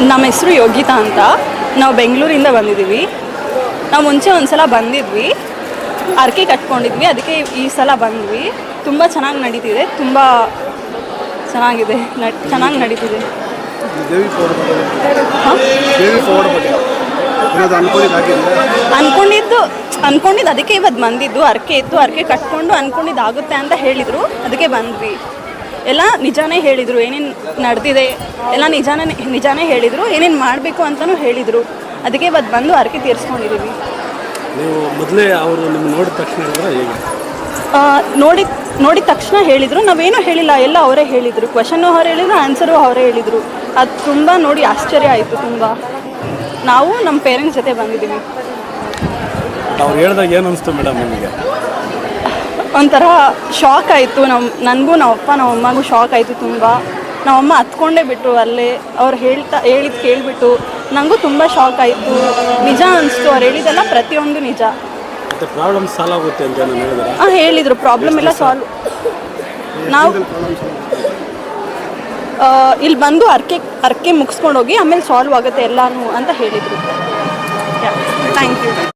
ನಮ್ಮ ಹೆಸರು ಯೋಗಿತಾ ಅಂತ. ನಾವು ಬೆಂಗಳೂರಿಂದ ಬಂದಿದ್ದೀವಿ. ನಾವು ಮುಂಚೆ ಒಂದು ಸಲ ಬಂದಿದ್ವಿ. ಅರ್ಕೆ ಕಟ್ಕೊಂಡಿದ್ವಿ. ಅದಕ್ಕೆ ಈ ಸಲ ಬಂದ್ವಿ. ತುಂಬ ಚೆನ್ನಾಗಿ ನಡೀತಿದೆ. ತುಂಬ ಚೆನ್ನಾಗಿದೆ. ಚೆನ್ನಾಗಿ ನಡೀತಿದೆ. ಅನ್ಕೊಂಡಿದ್ದು ಅನ್ಕೊಂಡಿದ್ದು ಅದಕ್ಕೆ ಇವತ್ತು ಬಂದಿದ್ದು. ಅರ್ಕೆ ಇತ್ತು. ಅರ್ಕೆ ಕಟ್ಕೊಂಡು ಅನ್ಕೊಂಡಿದ್ದು ಆಗುತ್ತೆ ಅಂತ ಹೇಳಿದರು. ಅದಕ್ಕೆ ಬಂದ್ವಿ. ಎಲ್ಲ ನಿಜಾನೇ ಹೇಳಿದರು ಏನೇನು ನಡೆದಿದೆ ಎಲ್ಲ ನಿಜಾನೇ ನಿಜಾನೇ ಹೇಳಿದರು ಏನೇನು ಮಾಡಬೇಕು ಅಂತಲೂ ಹೇಳಿದರು. ಅದಕ್ಕೆ ಇವತ್ತು ಬಂದು ಹರಕೆ ತೀರಿಸ್ಕೊಂಡಿದ್ದೀವಿ ನೀವು ಮೊದಲೇ ಅವರು ನಿಮ್ಮ ನೋಡಿದ ತಕ್ಷಣ ನೋಡಿ ನೋಡಿದ ತಕ್ಷಣ ಹೇಳಿದರು ನಾವೇನೂ ಹೇಳಿಲ್ಲ ಎಲ್ಲ ಅವರೇ ಹೇಳಿದರು. ಕ್ವಶನ್ನು ಅವರೇ ಹೇಳಿದ್ರು ಆನ್ಸರು ಅವರೇ ಹೇಳಿದರು. ಅದು ತುಂಬ ನೋಡಿ ಆಶ್ಚರ್ಯ ಆಯಿತು ತುಂಬ. ನಾವು ನಮ್ಮ ಪೇರೆಂಟ್ಸ್ ಜೊತೆ ಬಂದಿದ್ದೀವಿ ಅವ್ರು ಹೇಳಿದಾಗ ಏನು ಅನಿಸ್ತು ಮೇಡಮ್ ನಿಮಗೆ? ಒಂಥರ ಶಾಕ್ ಆಯಿತು. ನಮ್ಮ ನನಗೂ ನಮ್ಮ ಅಪ್ಪ ನಮ್ಮ ಅಮ್ಮಗೂ ಶಾಕ್ ಆಯಿತು ತುಂಬ. ನಮ್ಮಮ್ಮ ಹತ್ಕೊಂಡೇ ಬಿಟ್ಟರು ಅಲ್ಲೇ. ಅವ್ರು ಹೇಳ್ತಾ ಹೇಳಿದ್ ಕೇಳಿಬಿಟ್ಟು. ನನಗೂ ತುಂಬ ಶಾಕ್ ಆಯಿತು. ನಿಜ ಅನಿಸ್ತು. ಅವ್ರು ಹೇಳಿದ್ದೆಲ್ಲ ಪ್ರತಿಯೊಂದು ನಿಜ. ಮತ್ತು ಪ್ರಾಬ್ಲಮ್ ಸಾಲ್ವ್ ಆಗುತ್ತೆ ಅಂತ ನಾನು ಹೇಳಿದ್ರೆ? ಹಾಂ ಹೇಳಿದರು. ಪ್ರಾಬ್ಲಮ್ ಎಲ್ಲ ಸಾಲ್ವ್ ನಾವು ಆ, ಇಲ್ಲಿ ಬಂದು ಅರ್ಕೆ ಅರ್ಕೆ ಮುಗಿಸ್ಕೊಂಡೋಗಿ ಆಮೇಲೆ ಸಾಲ್ವ್ ಆಗುತ್ತೆ ಎಲ್ಲಾನು ಅಂತ ಹೇಳಿದರು. Thank you